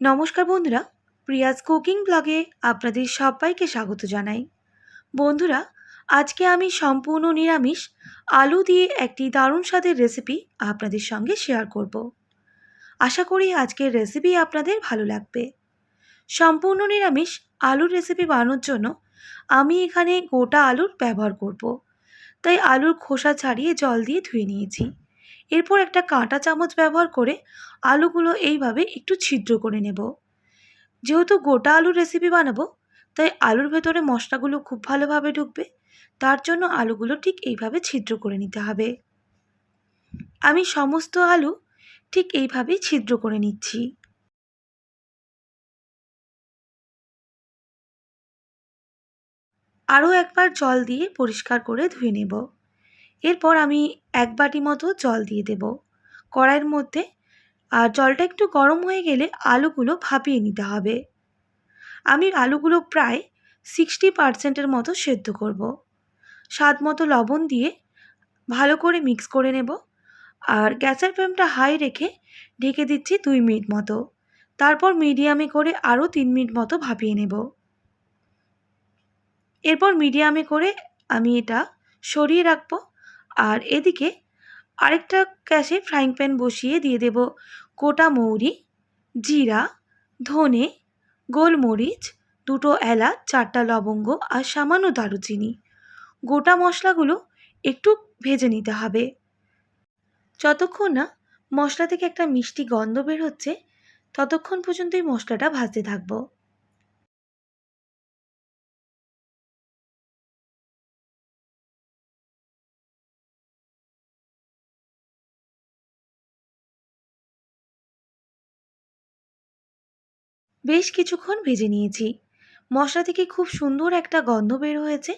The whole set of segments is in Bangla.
নমস্কার বন্ধুরা প্রিয়াজ কুকিং ব্লগে আপনাদের সবাইকে স্বাগত জানাই বন্ধুরা, আজকে আমি সম্পূর্ণ নিরামিষ আলু দিয়ে একটি দারুণ স্বাদের রেসিপি আপনাদের সঙ্গে শেয়ার করব। আশা করি আজকের রেসিপি আপনাদের ভালো লাগবে সম্পূর্ণ নিরামিষ আলুর রেসিপি বানানোর জন্য আমি এখানে গোটা আলুর ব্যবহার করব। তাই আলুর খোসা ছাড়িয়ে জল দিয়ে ধুয়ে নিয়েছি এরপর একটা কাঁটা চামচ ব্যবহার করে আলুগুলো এইভাবে একটু ছিদ্র করে নেব। যেহেতু গোটা আলুর রেসিপি বানাবো, তাই আলুর ভেতরে মশলাগুলো খুব ভালোভাবে ঢুকবে, তার জন্য আলুগুলো ঠিক এইভাবে ছিদ্র করে নিতে হবে। আমি সমস্ত আলু ঠিক এইভাবেই ছিদ্র করে নিচ্ছি। আরও একবার জল দিয়ে পরিষ্কার করে ধুয়ে নেব। এরপর আমি এক বাটি মতো জল দিয়ে দেব। কড়াইয়ের মধ্যে আর জলটা একটু গরম হয়ে গেলে আলুগুলো ভাপিয়ে নিতে হবে। আমি আলুগুলো প্রায় সিক্সটি পারসেন্টের মতো সেদ্ধ করব। স্বাদ মতো লবণ দিয়ে ভালো করে মিক্স করে নেব। আর গ্যাসের ফ্লেমটা হাই রেখে ঢেকে দিচ্ছি দুই মিনিট মতো। তারপর মিডিয়ামে করে আরও তিন মিনিট মতো ভাপিয়ে নেব। এরপর মিডিয়ামে করে আমি এটা সরিয়ে রাখব। আর এদিকে আরেকটা গ্যাসে ফ্রাইং প্যান বসিয়ে দিয়ে দেব গোটা মৌরি, জিরা, ধনে, গোলমরিচ, দুটো এলাচ, চারটা লবঙ্গ আর সামান্য দারুচিনি। গোটা মশলাগুলো একটু ভেজে নিতে হবে। যতক্ষণ না মশলা থেকে একটা মিষ্টি গন্ধ বের হচ্ছে, ততক্ষণ পর্যন্ত এই মশলাটা ভাজতে থাকব। বেশ কিছুক্ষণ ভেজে নিয়েছি। মশলা থেকে খুব সুন্দর একটা গন্ধ বের হয়েছে।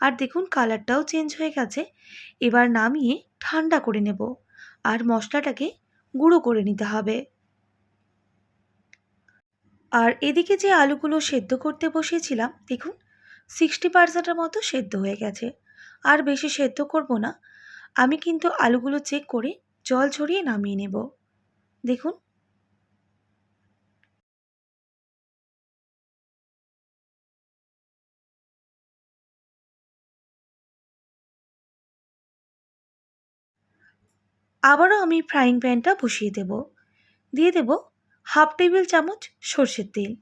আর দেখুন, কালারটাও চেঞ্জ হয়ে গেছে। এবার নামিয়ে ঠান্ডা করে নেব। আর মশলাটাকে গুঁড়ো করে নিতে হবে। আর এদিকে যে আলুগুলো সেদ্ধ করতে বসিয়েছিলাম দেখুন সিক্সটি পার্সেন্টের মতো সেদ্ধ হয়ে গেছে। আর বেশি সেদ্ধ করব না। আমি কিন্তু আলুগুলো চেক করে জল ছড়িয়ে নামিয়ে নেব। দেখুন আবারও আমি ফ্রাইং প্যানটা বসিয়ে দেব। দিয়ে দেব হাফ টেবিল চামচ সর্ষের তেল।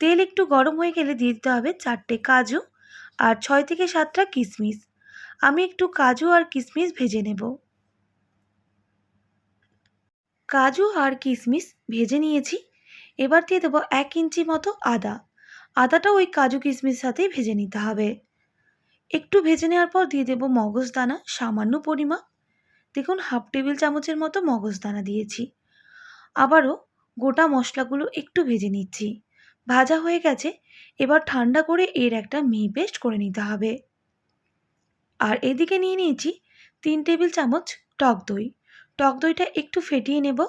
তেল একটু গরম হয়ে গেলে দিয়ে দিতে হবে চারটে কাজু আর ছয় থেকে সাতটা কিশমিশ আমি একটু কাজু আর কিশমিশ ভেজে নেব। কাজু আর কিশমিশ ভেজে নিয়েছি। এবার দিয়ে দেবো এক ইঞ্চি মতো আদা। আদাটা ওই কাজু কিশমিশ সাথেই ভেজে নিতে হবে। একটু ভেজে নেওয়ার পর দিয়ে দেবো মগজদানা, সামান্য পরিমাপ দেখুন, হাফ টেবিল চামচের মতো মগজদানা দিয়েছি। আবারও গোটা মশলাগুলো একটু ভেজে নিচ্ছি। ভাজা হয়ে গেছে, এবার ঠান্ডা করে এর একটা মিহি পেস্ট করে নিতে হবে। আর এদিকে নিয়ে নিয়েছি তিন টেবিল চামচ টক দই। টক দইটা একটু ফেটিয়ে নেব।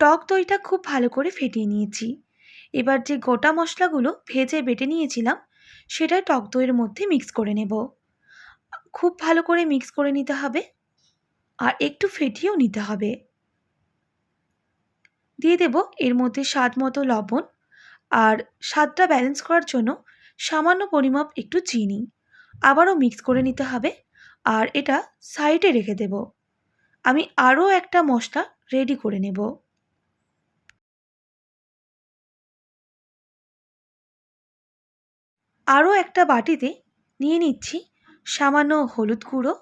টক দইটা খুব ভালো করে ফেটিয়ে নিয়েছি। এবার যে গোটা মশলাগুলো ভেজে বেটে নিয়েছিলাম, সেটা টক দইয়ের মধ্যে মিক্স করে নেব। খুব ভালো করে মিক্স করে নিতে হবে আর একটু ফেটিয়েও নিতে হবে। দিয়ে দেব এর মধ্যে স্বাদ মতো লবণ আর স্বাদটা ব্যালেন্স করার জন্য সামান্য পরিমাপ একটু চিনি। আবারও মিক্স করে নিতে হবে আর এটা সাইডে রেখে দেব। আমি আরও একটা মশলা রেডি করে নেব। আরও একটা বাটিতে নিয়ে নিচ্ছি সামান্য হলুদ গুঁড়ো,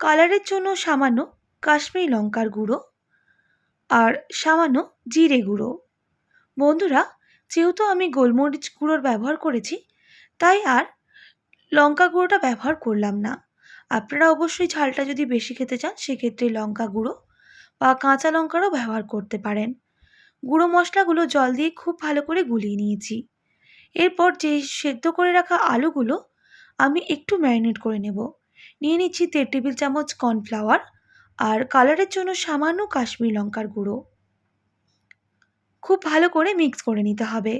কালারের জন্য সামান্য কাশ্মীরি লঙ্কার গুঁড়ো আর সামান্য জিরে গুঁড়ো। বন্ধুরা, যেহেতু আমি গোলমরিচ গুঁড়োর ব্যবহার করেছি, তাই আর লঙ্কা গুঁড়োটা ব্যবহার করলাম না। আপনারা অবশ্যই ঝালটা যদি বেশি খেতে চান, সেক্ষেত্রে লঙ্কা গুঁড়ো বা কাঁচা লঙ্কারও ব্যবহার করতে পারেন। গুঁড়ো মশলাগুলো জল দিয়ে খুব ভালো করে গুলিয়ে নিয়েছি। এরপর যে সেদ্ধ করে রাখা আলুগুলো আমি একটু ম্যারিনেট করে নেব। নিয়ে নিচ্ছি দেড় টেবিল চামচ কর্নফ্লাওয়ার আর কালারের জন্য সামান্য কাশ্মীর লঙ্কার গুঁড়ো। খুব ভালো করে মিক্স করে নিতে হবে।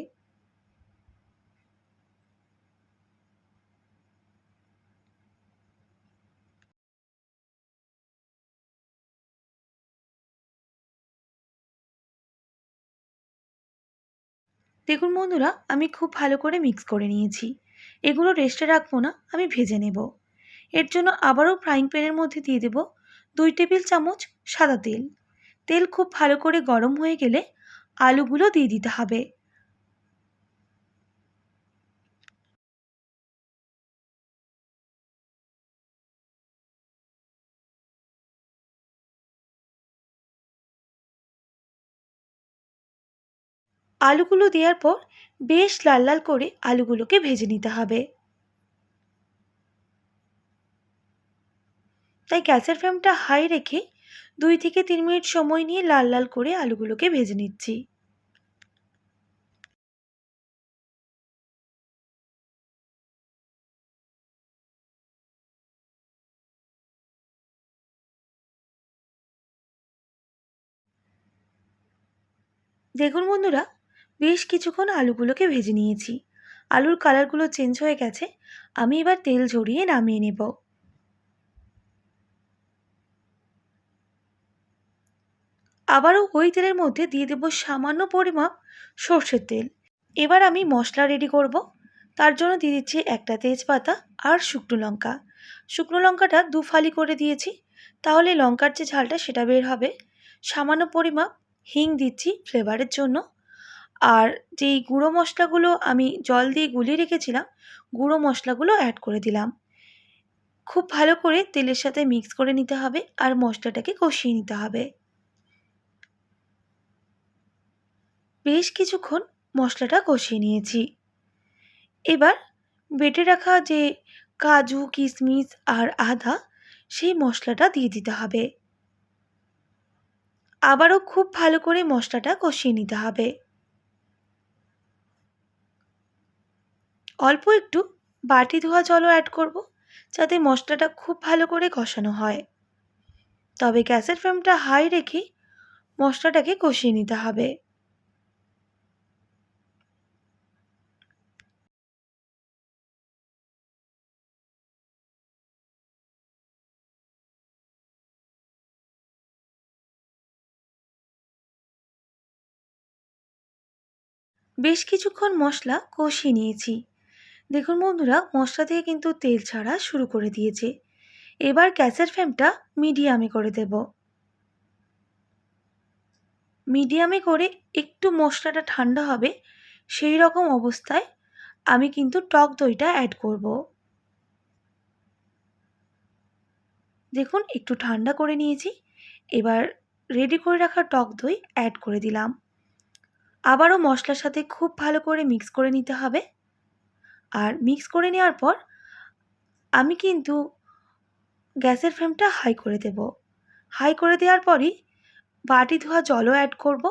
দেখুন বন্ধুরা, আমি খুব ভালো করে মিক্স করে নিয়েছি। এগুলো রেস্টে রাখব না, আমি ভেজে নেব। এর জন্য আবারও ফ্রাইং প্যানের মধ্যে দিয়ে দেব দুই টেবিল চামচ সাদা তেল। তেল খুব ভালো করে গরম হয়ে গেলে আলুগুলো দিয়ে দিতে হবে। আলুগুলো দেওয়ার পর বেশ লাল লাল করে আলুগুলোকে ভেজে নিতে হবে। তাই গ্যাসের ফ্লেমটা হাই রেখে দুই থেকে তিন মিনিট সময় নিয়ে লাল লাল করে আলুগুলোকে ভেজে নিচ্ছি। দেখুন বন্ধুরা বেশ কিছুক্ষণ আলুগুলোকে ভেজে নিয়েছি। আলুর কালারগুলো চেঞ্জ হয়ে গেছে, আমি এবার তেল ঝরিয়ে নামিয়ে নেব। আবারও ওই তেলের মধ্যে দিয়ে দেব সামান্য পরিমাপ সর্ষের তেল। এবার আমি মশলা রেডি করব। তার জন্য দিয়ে দিচ্ছি একটা তেজপাতা আর শুকনো লঙ্কা। শুকনো লঙ্কাটা দু ফালি করে দিয়েছি, তাহলে লঙ্কার যে ঝালটা সেটা বের হবে। সামান্য পরিমাপ হিং দিচ্ছি ফ্লেভারের জন্য। আর যেই গুঁড়ো মশলাগুলো আমি জল দিয়ে গুলিয়ে রেখেছিলাম, গুঁড়ো মশলাগুলো অ্যাড করে দিলাম। খুব ভালো করে তেলের সাথে মিক্স করে নিতে হবে আর মশলাটাকে কষিয়ে নিতে হবে। বেশ কিছুক্ষণ মশলাটা কষিয়ে নিয়েছি। এবার বেটে রাখা যে কাজু কিশমিশ আর আদা, সেই মশলাটা দিয়ে দিতে হবে। আবারও খুব ভালো করে মশলাটা কষিয়ে নিতে হবে। অল্প একটু বাটি ধোয়া জলও অ্যাড করব, যাতে মশলাটা খুব ভালো করে কষানো হয়। তবে গ্যাসের ফ্লেমটা হাই রেখে মশলাটাকে কষিয়ে নিতে হবে। বেশ কিছুক্ষণ মশলা কষিয়ে নিয়েছি। দেখুন বন্ধুরা, মশলা থেকে কিন্তু তেল ছাড়া শুরু করে দিয়েছে। এবার গ্যাসের ফ্লেমটা মিডিয়ামে করে দেব। মিডিয়ামে করে একটু মশলাটা ঠান্ডা হবে, সেই রকম অবস্থায় আমি কিন্তু টক দইটা অ্যাড করব। দেখুন, একটু ঠান্ডা করে নিয়েছি, এবার রেডি করে রাখা টক দই অ্যাড করে দিলাম। আবারও মশলার সাথে খুব ভালো করে মিক্স করে নিতে হবে। আর মিক্স করে নেওয়ার পর আমি কিন্তু গ্যাসের ফ্লেমটা হাই করে দেব। হাই করে দেওয়ার পরই বাটি ধোয়া জলও অ্যাড করব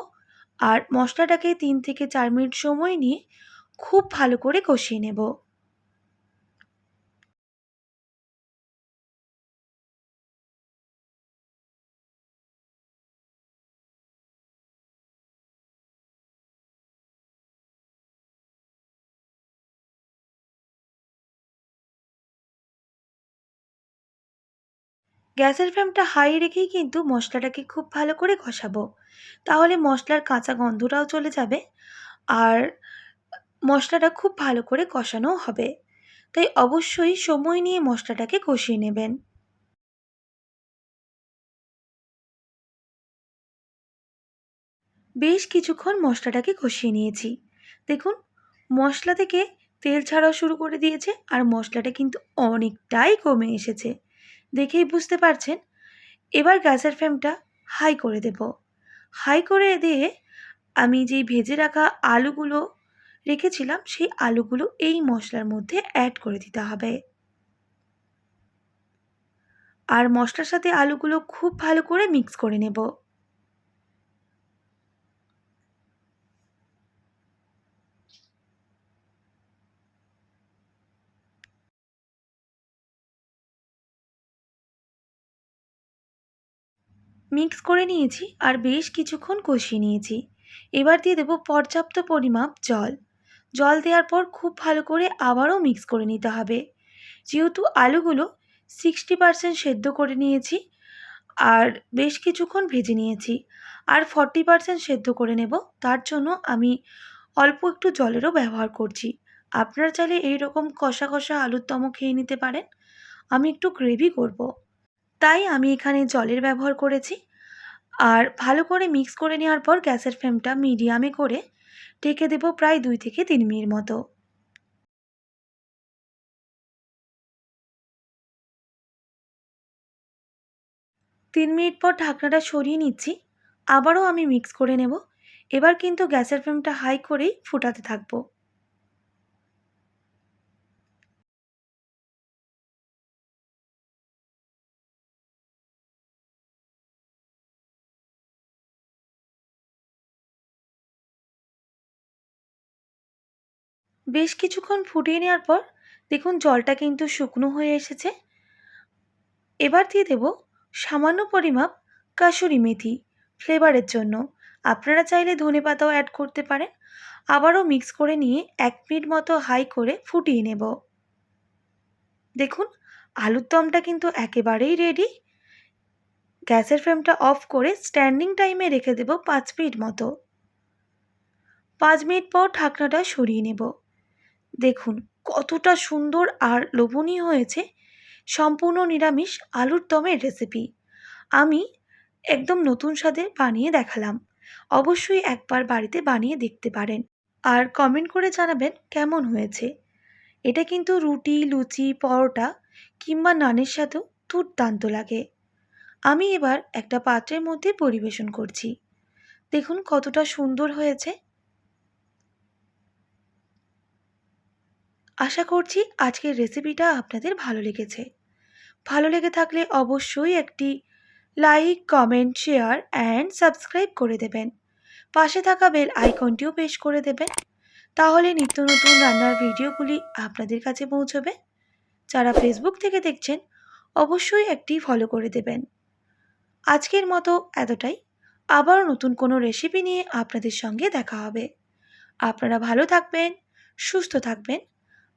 আর মশলাটাকে তিন থেকে চার মিনিট সময় নিয়ে খুব ভালো করে কষিয়ে নেব। গ্যাসের ফ্লেমটা হাই রেখেই কিন্তু মশলাটাকে খুব ভালো করে কষাবো তাহলে মশলার কাঁচা গন্ধটাও চলে যাবে আর মশলাটা খুব ভালো করে কষানো হবে। তাই অবশ্যই সময় নিয়ে মশলাটাকে কষিয়ে নেবেন। বেশ কিছুক্ষণ মশলাটাকে কষিয়ে নিয়েছি। দেখুন, মশলা থেকে তেল ছাড়াও শুরু করে দিয়েছে আর মশলাটা কিন্তু অনেকটাই কমে এসেছে। দেখেই বুঝতে পারছেন? এবার গ্যাসের ফ্লেমটা হাই করে দেব। হাই করে দিয়ে আমি যেই ভেজে রাখা আলুগুলো রেখেছিলাম, সেই আলুগুলো এই মশলার মধ্যে অ্যাড করে দিতে হবে। আর মশলার সাথে আলুগুলো খুব ভালো করে মিক্স করে নেব। মিক্স করে নিয়েছি আর বেশ কিছুক্ষণ কষিয়ে নিয়েছি। এবার দিয়ে দেবো পর্যাপ্ত পরিমাপ জল। জল দেওয়ার পর খুব ভালো করে আবারও মিক্স করে নিতে হবে। যেহেতু আলুগুলো সিক্সটি পারসেন্ট সেদ্ধ করে নিয়েছি আর বেশ কিছুক্ষণ ভেজে নিয়েছি আর ফর্টি পারসেন্ট সেদ্ধ করে নেব, তার জন্য আমি অল্প একটু জলেরও ব্যবহার করছি। আপনারা চাইলে এইরকম কষা কষা আলুর দমও খেয়ে নিতে পারেন। আমি একটু গ্রেভি করব। তাই আমি এখানে জলের ব্যবহার করেছি। আর ভালো করে মিক্স করে নেওয়ার পর গ্যাসের ফ্লেমটা মিডিয়ামে করে ঢেকে দেব প্রায় দুই থেকে তিন মিনিট মতো। তিন মিনিট পর ঢাকনাটা সরিয়ে নিচ্ছি। আবারও আমি মিক্স করে নেব। এবার কিন্তু গ্যাসের ফ্লেমটা হাই করেই ফুটাতে থাকব। বেশ কিছুক্ষণ ফুটিয়ে নেওয়ার পর দেখুন জলটা কিন্তু শুকনো হয়ে এসেছে। এবার দিয়ে দেব সামান্য পরিমাপ কাসুরি মেথি ফ্লেভারের জন্য। আপনারা চাইলে ধনে পাতাও অ্যাড করতে পারেন। আবারও মিক্স করে নিয়ে এক মিনিট মতো হাই করে ফুটিয়ে নেব। দেখুন আলুর দমটা কিন্তু একেবারেই রেডি গ্যাসের ফ্লেমটা অফ করে স্ট্যান্ডিং টাইমে রেখে দেব পাঁচ মিনিট মতো। পাঁচ মিনিট পর ঢাকনাটা সরিয়ে নেব। দেখুন, কতটা সুন্দর আর লোভনীয় হয়েছে। সম্পূর্ণ নিরামিষ আলুর দমের রেসিপি আমি একদম নতুন স্বাদে বানিয়ে দেখালাম। অবশ্যই একবার বাড়িতে বানিয়ে দেখতে পারেন। আর কমেন্ট করে জানাবেন কেমন হয়েছে। এটা কিন্তু রুটি, লুচি, পরোটা কিংবা নানের সাথেও দুর্দান্ত লাগে। আমি এবার একটা পাত্রের মধ্যে পরিবেশন করছি। দেখুন কতটা সুন্দর হয়েছে। আশা করছি আজকের রেসিপিটা আপনাদের ভালো লেগেছে। ভালো লেগে থাকলে অবশ্যই একটি like comment share and subscribe করে দেবেন। পাশে থাকা বেল আইকনটিও পেশ করে দেবেন। তাহলে নিত্য নতুন রান্নার ভিডিওগুলি আপনাদের কাছে পৌঁছবে। যারা ফেসবুক থেকে দেখছেন, অবশ্যই একটি ফলো করে দেবেন। আজকের মতো এতটাই। আবার নতুন কোনো রেসিপি নিয়ে আপনাদের সঙ্গে দেখা হবে। আপনারা ভালো থাকবেন, সুস্থ থাকবেন।